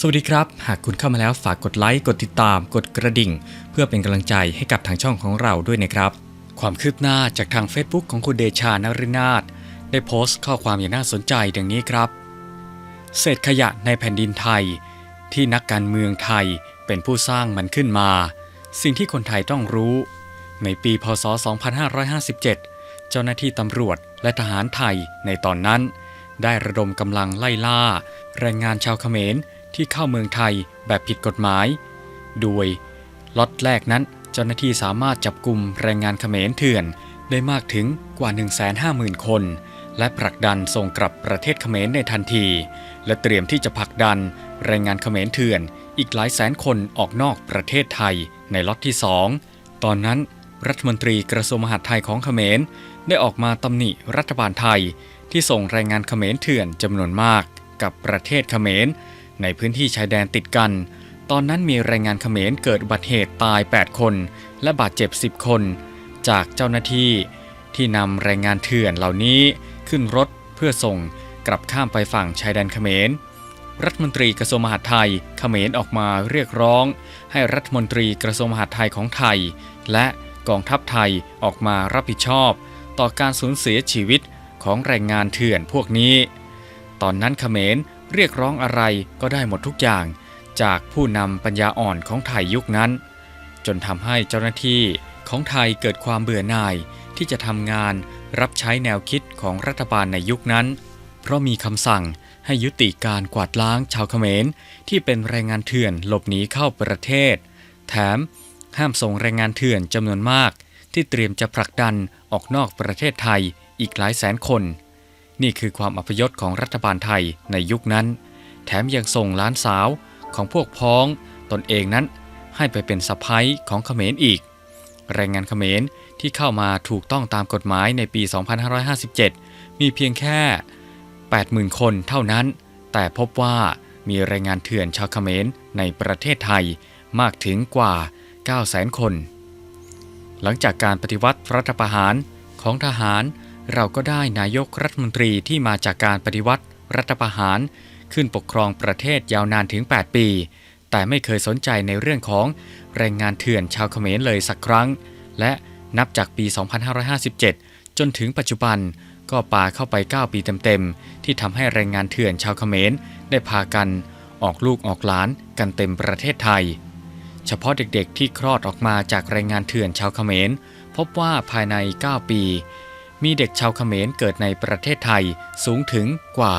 สวัสดีครับ หากคุณเข้ามาแล้วฝากกดไลค์กดติดตาม กดกระดิ่ง เพื่อเป็นกำลังใจให้กับทางช่องของเราด้วยนะครับ ความคืบหน้าจากทาง Facebook ของคุณเดชานรินาถได้โพสต์ข้อความอย่างน่าสนใจดังนี้ครับ เศษขยะในแผ่นดินไทย ที่นักการเมืองไทยเป็นผู้สร้างมันขึ้นมา สิ่งที่คนไทยต้องรู้ ในปีพศ 2557 เจ้าหน้าที่ตำรวจและทหารไทยในตอนนั้น ได้ระดมกำลังไล่ล่าแรงงานชาวเขมร ที่เข้าเมืองไทยแบบผิดกฎหมาย โดยล็อตแรกนั้นเจ้าหน้าที่สามารถจับกลุ่มแรงงานเขมรเถื่อนได้มากถึงกว่า 150,000 คน และผลักดันส่งกลับประเทศเขมรในทันที และเตรียมที่จะผลักดันแรงงานเขมรเถื่อนอีกหลายแสนคนออกนอกประเทศไทยในล็อตที่ 2 ตอนนั้นรัฐมนตรีกระทรวงมหาดไทยของเขมร ได้ออกมาตำหนิรัฐบาลไทย ที่ส่งแรงงานเขมรเถื่อนจำนวนมากกับประเทศเขมร ในพื้นที่ชายแดนติดกัน ตอนนั้นมีแรงงานเขมรเกิดอุบัติเหตุตาย 8 คน และบาดเจ็บ 10 คน จากเจ้าหน้าที่ที่นำแรงงานเถื่อนเหล่านี้ขึ้นรถเพื่อส่งกลับข้ามไปฝั่งชายแดนเขมร รัฐมนตรีกระทรวงมหาดไทยเขมรออกมาเรียกร้อง ให้รัฐมนตรีกระทรวงมหาดไทยของไทย และกองทัพไทยออกมารับผิดชอบ ต่อการสูญเสียชีวิตของแรงงานเถื่อนพวกนี้ ตอนนั้นเขมร เรียกร้องอะไรก็ได้หมดทุกอย่าง จากผู้นำปัญญาอ่อนของไทยยุคนั้น จนทำให้เจ้าหน้าที่ของไทยเกิดความเบื่อหน่ายที่จะทำงานรับใช้แนวคิดของรัฐบาลในยุคนั้น เพราะมีคำสั่งให้ยุติการกวาดล้างชาวเขมร ที่เป็นแรงงานเถื่อนหลบหนีเข้าประเทศ แถมห้ามส่งแรงงานเถื่อนจำนวนมาก ที่เตรียมจะผลักดันออกนอกประเทศไทยอีกหลายแสนคน นี่คือความอัพยศของรัฐบาลไทยในยุคนั้น แถมยังส่งล้านสาวของพวกพ้องตนเองนั้น ให้ไปเป็นสะพ้ยของเขมรอีก แรงงานเขมรที่เข้ามาถูกต้องตามกฎหมายในปี 2557 มีเพียงแค่ 80,000 คนเท่านั้น แต่พบว่ามีแรงงานเถื่อนชาวเขมรในประเทศไทยมากถึงกว่า 900,000 คน หลังจากการปฏิวัติรัฐประหารของทหาร เราก็ได้นายกรัฐมนตรีที่มาจากการปฏิวัติ รัฐประหาร ขึ้นปกครองประเทศยาวนานถึง 8 ปี แต่ไม่เคยสนใจในเรื่องของแรงงานเถื่อนชาวเขมรเลยสักครั้ง และนับจากปี 2557 จนถึงปัจจุบันก็ปาเข้าไป 9 ปีเต็มๆ ที่ทำให้แรงงานเถื่อนชาวเขมรได้พากันออกลูกออกหลานกันเต็มประเทศไทย เฉพาะเด็กๆที่คลอดออกมาจากแรงงานเถื่อนชาวเขมร พบว่าภายใน 9 ปี มีเด็กชาวเขมรเกิดในประเทศไทยสูงถึงกว่า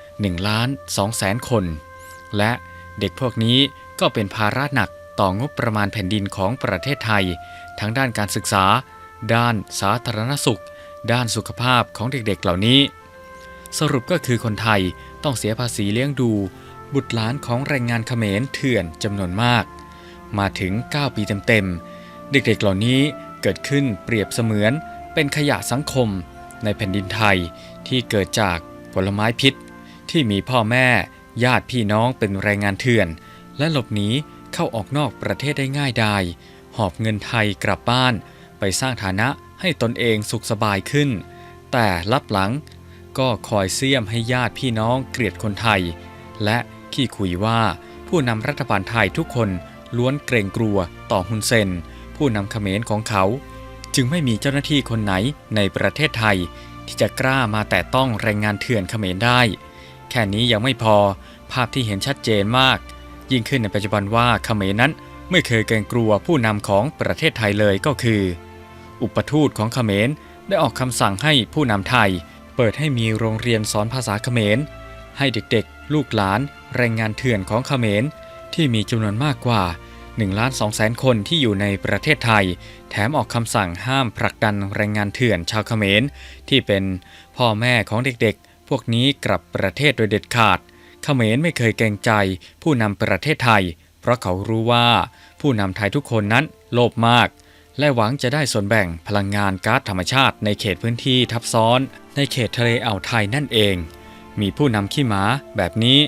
1ล้าน2แสนคน และเด็กพวกนี้ก็เป็นภาระหนักต่องบประมาณแผ่นดินของประเทศไทย ทั้งด้านการศึกษา ด้านสาธารณสุข ด้านสุขภาพของเด็กๆเหล่านี้ สรุปก็คือคนไทยต้องเสียภาษีเลี้ยงดู บุตรหลานของแรงงานเขมรเถื่อนจำนวนมาก มาถึง 9 ปีเต็มๆ เด็กๆเหล่านี้เกิดขึ้นเปรียบเสมือน เป็นขยะสังคมในแผ่นดินไทยที่เกิดจากผลไม้พิษ ที่มีพ่อแม่ ญาติพี่น้องเป็นแรงงานเถื่อน และหลบหนีเข้าออกนอกประเทศได้ง่ายดายหอบเงินไทยกลับบ้าน ไปสร้างฐานะให้ตนเองสุขสบายขึ้น แต่ลับหลังก็คอยเสียมให้ญาติพี่น้องเกลียดคนไทย และขี้คุยว่าผู้นำรัฐบาลไทยทุกคนล้วนเกรงกลัวต่อฮุนเซน ผู้นำเขมรของเขา จึงไม่มีเจ้าหน้าที่คนไหนในประเทศไทย ที่จะกล้ามาแต่ต้องแรงงานเถื่อนเขมรได้ แค่นี้ยังไม่พอภาพที่เห็นชัดเจนมาก ยิ่งขึ้นในปัจจุบันว่าเขมรนั้นไม่เคยเกรงกลัวผู้นำของประเทศไทยเลยก็คือ อุปทูตของเขมรได้ออกคำสั่งให้ผู้นำไทย เปิดให้มีโรงเรียนสอนภาษาเขมร ให้เด็กๆ ลูกหลาน แรงงานเถื่อนของเขมรที่มีจำนวนมากกว่า 1ล้าน2แสนคนที่อยู่ในประเทศไทย แถมออกคำสั่งห้ามผลักดันแรงงานเถื่อนชาวเขมร ที่เป็นพ่อแม่ของเด็กๆ พวกนี้กลับประเทศโดยเด็ดขาด เขมรไม่เคยเกรงใจผู้นำประเทศไทย เพราะเขารู้ว่าผู้นำไทยทุกคนนั้นโลภมาก และหวังจะได้ส่วนแบ่งพลังงานก๊าซธรรมชาติในเขตพื้นที่ทับซ้อน ในเขตทะเลอ่าวไทยนั่นเอง มีผู้นำขี้หมาแบบนี้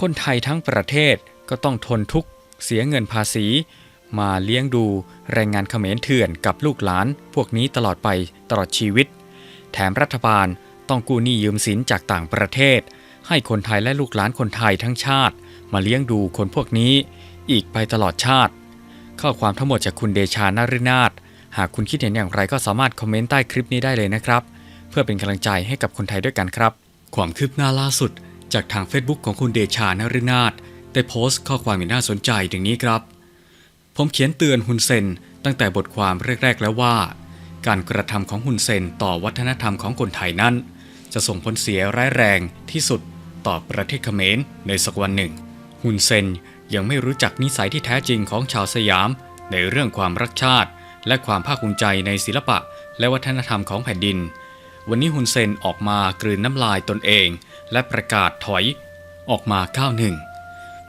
คนไทยทั้งประเทศก็ต้องทนทุกข์ เสียเงินภาษี มาเลี้ยงดูแรงงานเขมรเถื่อนกับลูกหลาน พวกนี้ตลอดไปตลอดชีวิต แถมรัฐบาลต้องกู้หนี้ยืมสินจากต่างประเทศ ให้คนไทยและลูกหลานคนไทยทั้งชาติ มาเลี้ยงดูคนพวกนี้อีกไปตลอดชาติ ข้อความทั้งหมดจากคุณเดชานารินาถหากคุณคิดเห็นอย่างไรก็สามารถคอมเมนต์ใต้คลิปนี้ได้เลยนะครับ เพื่อเป็นกำลังใจให้กับคนไทยด้วยกันครับ ความคืบหน้าล่าสุด จากทาง Facebook ของคุณเดชานรินาถ ได้โพสต์ข้อความที่น่าสนใจดังนี้ครับ ผมเขียนเตือนฮุนเซนตั้งแต่บทความแรก ๆ แล้วว่า การกระทำของฮุนเซนต่อวัฒนธรรมของคนไทยนั้น จะส่งผลเสียร้ายแรงที่สุดต่อประเทศเขมรในสักวันหนึ่งฮุนเซนยังไม่รู้จักนิสัยที่แท้จริงของชาวสยาม ในเรื่องความรักชาติ และความภาคภูมิใจในศิลปะ และวัฒนธรรมของแผ่นดิน วันนี้ฮุนเซนออกมากลืนน้ำลายตนเอง และประกาศถอย ออกมาก้าวหนึ่ง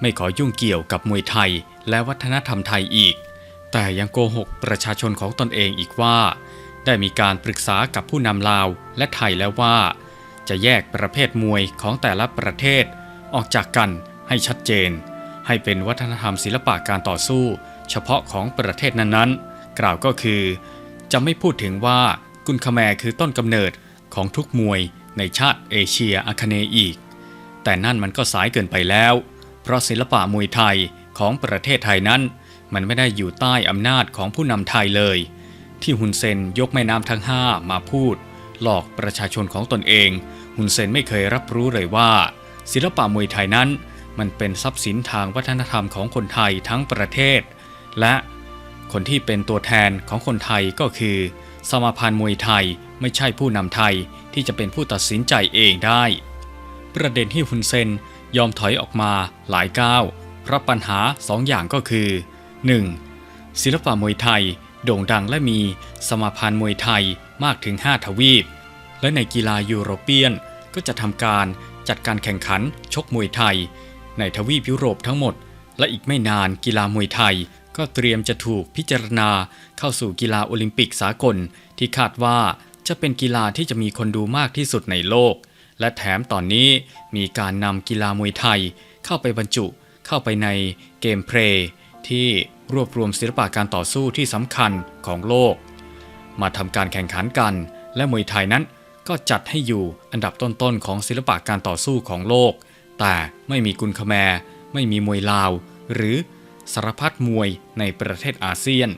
ไม่ขอยุ่งเกี่ยวกับมวยไทยและวัฒนธรรมไทยอีก แต่ยังโกหกประชาชนของตนเองอีกว่า ได้มีการปรึกษากับผู้นำลาวและไทยแล้วว่า จะแยกประเภทมวยของแต่ละประเทศ ออกจากกันให้ชัดเจน ให้เป็นวัฒนธรรมศิลปะการต่อสู้ เฉพาะของประเทศนั้นๆ กล่าวก็คือ จะไม่พูดถึงว่ากุนคาแมคือต้นกำเนิดของทุกมวยในชาติเอเชียอาคเนย์อีก แต่นั่นมันก็สายเกินไปแล้ว เพราะศิลปะมวยไทยของประเทศไทยนั้น มันไม่ได้อยู่ใต้อำนาจของผู้นำไทยเลย ที่ฮุนเซนยกแม่น้ำทั้งห้ามาพูด หลอกประชาชนของตนเองฮุนเซนไม่เคยรับรู้เลยว่า ศิลปะมวยไทยนั้น มันเป็นทรัพย์สินทางวัฒนธรรมของคนไทยทั้งประเทศ และคนที่เป็นตัวแทนของคนไทยก็คือ สมาพันธ์มวยไทยไม่ใช่ผู้นำไทยที่จะเป็นผู้ตัดสินใจเองได้ ประเด็นที่ฮุนเซน ยอมถอยออกมาหลายก้าวเพราะปัญหาสองอย่างก็คือ 1. ศิลปะมวยไทย โด่งดังและมีสมาพันธ์มวยไทยมากถึง 5 ทวีป และในกีฬายูโรเปียนก็จะทำการจัดการแข่งขันชกมวยไทย ในทวีปยุโรปทั้งหมด และอีกไม่นานกีฬามวยไทย ก็เตรียมจะถูกพิจารณาเข้าสู่กีฬาโอลิมปิกสากล ที่คาดว่าจะเป็นกีฬาที่จะมีคนดูมากที่สุดในโลก และแถมตอนนี้มีการนำกีฬามวยไทย เข้าไปบรรจุเข้าไปในเกมเพลย์ที่รวบรวมศิลปะการต่อสู้ที่สำคัญของโลก มาทำการแข่งขันกัน และมวยไทยนั้นก็จัดให้อยู่อันดับต้นๆของศิลปะการต่อสู้ของโลก แต่ไม่มีกุนคแมรไม่มีมวยลาว หรือสารพัดมวยในประเทศอาเซียน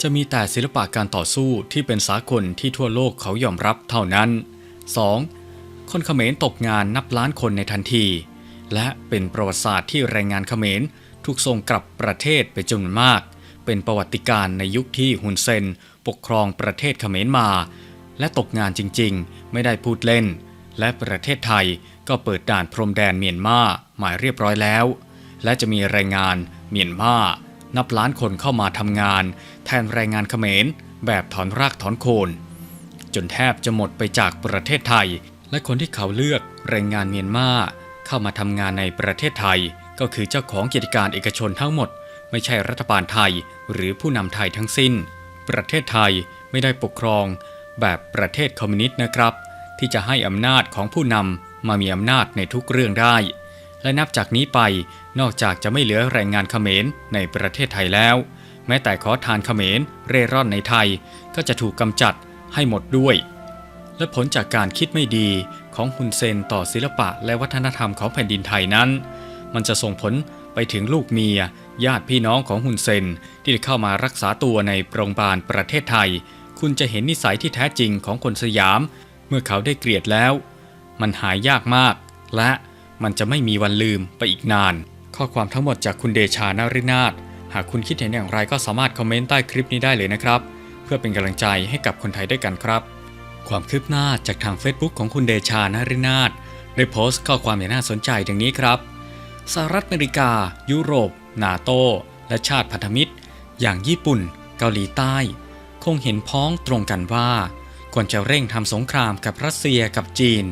จะมีแต่ศิลปะการต่อสู้ที่เป็นสากลที่ทั่วโลกเขายอมรับเท่านั้น 2. คนเขมรตกงานนับล้านคนในทันที และเป็นประวัติศาสตร์ที่แรงงานเขมรถูกส่งกลับประเทศไปจำนวนมาก เป็นประวัติการในยุคที่ฮุนเซนปกครองประเทศเขมรมา และตกงานจริงๆ ไม่ได้พูดเล่น และประเทศไทยก็เปิดด่านพรมแดนเมียนมาหมายเรียบร้อยแล้ว และจะมีแรงงานเมียนมานับล้านคนเข้ามาทำงาน แทนแรงงานเขมรแบบถอนรากถอนโคน จนแทบจะหมดไปจากประเทศไทย และคนที่เขาเลือกแรงงานเมียนมาเข้ามาทำงานในประเทศไทย ก็คือเจ้าของกิจการเอกชนทั้งหมด ไม่ใช่รัฐบาลไทยหรือผู้นำไทยทั้งสิ้น ประเทศไทยไม่ได้ปกครองแบบประเทศคอมมิวนิสต์นะครับ ที่จะให้อำนาจของผู้นำมามีอำนาจในทุกเรื่องได้ และนับจากนี้ไปนอกจากจะไม่เหลือแรงงานเขมรในประเทศไทยแล้ว แม้แต่ขอทานเขมรเร่ร่อนในไทยก็จะถูกกำจัดให้หมดด้วย และผลจากการคิดไม่ดีของฮุนเซนต่อศิลปะและวัฒนธรรมของแผ่นดินไทยนั้น มันจะส่งผลไปถึงลูกเมีย ญาติพี่น้องของฮุนเซนที่เข้ามารักษาตัวในโรงพยาบาลประเทศไทย คุณจะเห็นนิสัยที่แท้จริงของคนสยาม เมื่อเขาได้เกลียดแล้ว มันหายยากมาก และมันจะไม่มีวันลืมไปอีกนาน ข้อความทั้งหมดจากคุณเดชานารินาถหากคุณคิดเห็นอย่างไรก็สามารถคอมเมนต์ใต้คลิปนี้ได้เลยนะครับ เพื่อเป็นกำลังใจให้กับคนไทยด้วยกันครับ ความคืบหน้าจากทาง Facebook ของคุณเดชานารินาถได้โพสต์ข้อความอย่างน่าสนใจดังนี้ครับ สหรัฐอเมริกา ยุโรป นาโต และชาติพันธมิตร อย่างญี่ปุ่น เกาหลีใต้ คงเห็นพ้องตรงกันว่า ควรจะเร่งทำสงครามกับรัสเซียกับจีน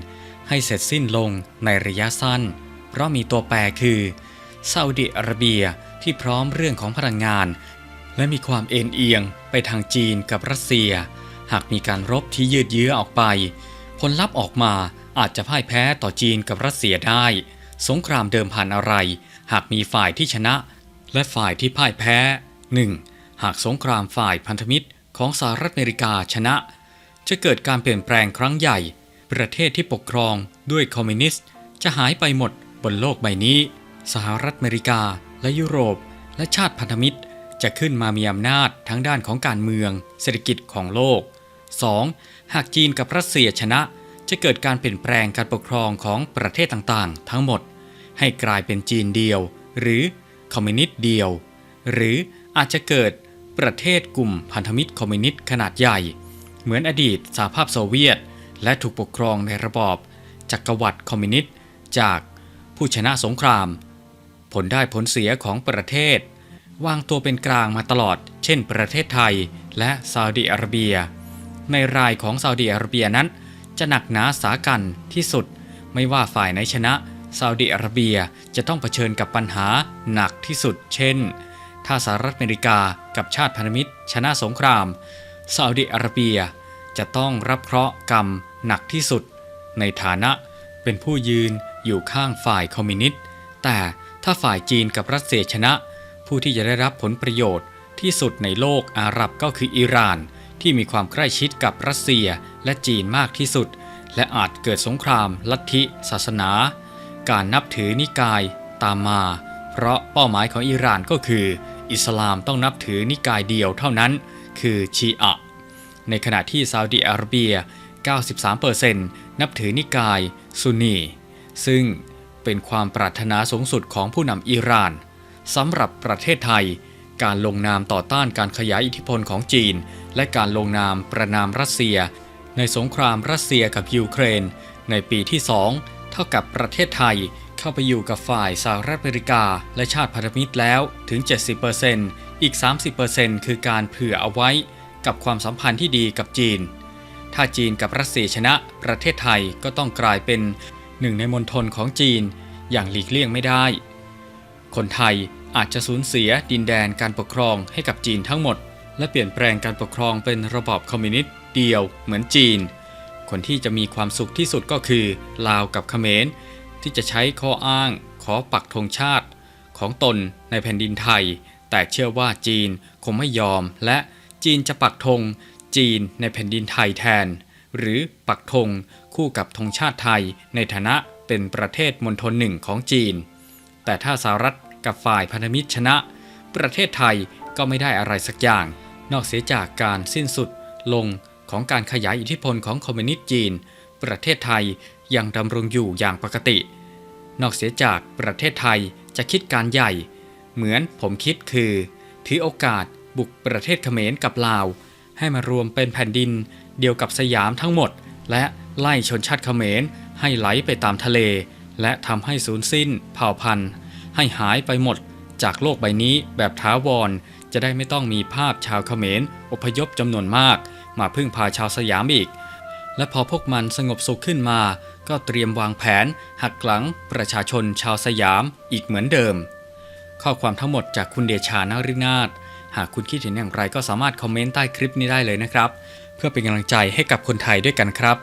ให้เสร็จสิ้นลงในระยะสั้น เพราะมีตัวแปรคือซาอุดิอาระเบียที่พร้อมเรื่องของพลังงาน และมีความเอ็นเอียงไปทางจีนกับรัสเซีย หากมีการรบที่ยืดเยื้อออกไป ผลลัพธ์ออกมาอาจจะพ่ายแพ้ต่อจีนกับรัสเซียได้ สงครามเดิมพันอะไร หากมีฝ่ายที่ชนะ และฝ่ายที่พ่ายแพ้ 1. หากสงครามฝ่ายพันธมิตรของสหรัฐอเมริกาชนะ จะเกิดการเปลี่ยนแปลงครั้งใหญ่ ประเทศที่ปกครองด้วยคอมมิวนิสต์ จะหายไปหมดบนโลกใบนี้ สหรัฐอเมริกาและยุโรป และชาติพันธมิตรจะขึ้นมามีอำนาจทั้งด้านของการเมือง เศรษฐกิจของโลก 2. หากจีนกับรัสเซียชนะ จะเกิดการเปลี่ยนแปลงการปกครองของประเทศต่างๆ ทั้งหมด ให้กลายเป็นจีนเดียว หรือคอมมิวนิสต์เดียว หรืออาจจะเกิดประเทศกลุ่มพันธมิตรคอมมิวนิสต์ขนาดใหญ่ เหมือนอดีตสหภาพโซเวียต และถูกปกครองในระบอบจักรวรรดิคอมมิวนิสต์จากผู้ชนะสงคราม ผลได้ผลเสียของประเทศ วางตัวเป็นกลางมาตลอด เช่นประเทศไทยและซาอุดิอาระเบีย ในรายของซาอุดิอาระเบียนั้น จะหนักหนาสากันที่สุด ไม่ว่าฝ่ายไหนชนะซาอุดิอาระเบียจะต้องเผชิญกับปัญหาหนักที่สุด เช่น ถ้าสหรัฐอเมริกากับชาติพันธมิตร ชนะสงครามซาอุดิอาระเบียจะต้องรับเคราะห์กรรมหนักที่สุด ในฐานะเป็นผู้ยืนอยู่ข้างฝ่ายคอมมิวนิสต์ แต่ถ้าฝ่ายจีนกับรัสเซียชนะ ผู้ที่จะได้รับผลประโยชน์ที่สุดในโลกอาหรับก็คืออิหร่าน ที่มีความใกล้ชิดกับรัสเซียและจีนมากที่สุด และอาจเกิดสงคราม ลัทธิ ศาสนา การนับถือนิกายตามมา เพราะเป้าหมายของอิหร่านก็คือ อิสลามต้องนับถือนิกายเดียวเท่านั้น คือชีอะในขณะที่ซาอุดิอาระเบีย 93%นับถือนิกายซุนนีซึ่งเป็นความปรารถนาสูงสุดของผู้นำอิหร่านสำหรับประเทศไทย การลงนามต่อต้านการขยายอิทธิพลของจีน และการลงนามประนามรัสเซีย ในสงครามรัสเซียกับยูเครน ในปีที่ 2 เท่ากับประเทศไทยเข้าไปอยู่กับฝ่ายสหรัฐอเมริกา และชาติพันธมิตรแล้วถึง 70%อีก 30%คือการเผื่อเอาไว้กับความสัมพันธ์ที่ดีกับจีน ถ้าจีนกับรัสเซียชนะ ประเทศไทยก็ต้องกลายเป็นหนึ่งในมณฑลของจีนอย่างหลีกเลี่ยงไม่ได้ คนไทย อาจจะสูญเสียดินแดนการปกครองให้กับจีนทั้งหมด และเปลี่ยนแปลงการปกครองเป็นระบอบคอมมิวนิสต์เดียวเหมือนจีน คนที่จะมีความสุขที่สุดก็คือ ลาวกับเขมร ที่จะใช้ข้ออ้างขอปักธงชาติ ของตนในแผ่นดินไทย แต่เชื่อว่าจีนคงไม่ยอม และจีนจะปักธงจีนในแผ่นดินไทยแทน หรือปักธงคู่กับธงชาติไทยในฐานะเป็นประเทศมณฑลหนึ่งของจีน แต่ถ้าสหรัฐ กับฝ่ายพันธมิตรชนะ ประเทศไทยก็ไม่ได้อะไรสักอย่าง นอกเสียจากการสิ้นสุดลงของการขยายอิทธิพลของคอมมิวนิสต์จีน ประเทศไทยยังดำรงอยู่อย่างปกติ นอกเสียจากประเทศไทยจะคิดการใหญ่ เหมือนผมคิดคือ ถือโอกาสบุกประเทศเขมรกับลาว ให้มารวมเป็นแผ่นดินเดียวกับสยามทั้งหมด และไล่ชนชาติเขมรให้ไหลไปตามทะเล และทำให้สูญสิ้นเผ่าพันธุ์ ให้หายไปหมดจากโลกใบนี้แบบท้าวร จะได้ไม่ต้องมีภาพชาวเขมรอพยพจำนวนมาก มาพึ่งพาชาวสยามอีก และพอพวกมันสงบสุขขึ้นมา ก็เตรียมวางแผน หักหลังประชาชนชาวสยามอีกเหมือนเดิม ข้อความทั้งหมดจากคุณเดชานารินาถหากคุณคิดเห็นอย่างไรก็สามารถคอมเมนต์ใต้คลิปนี้ได้เลยนะครับ เพื่อเป็นกำลังใจให้กับคนไทยด้วยกันครับ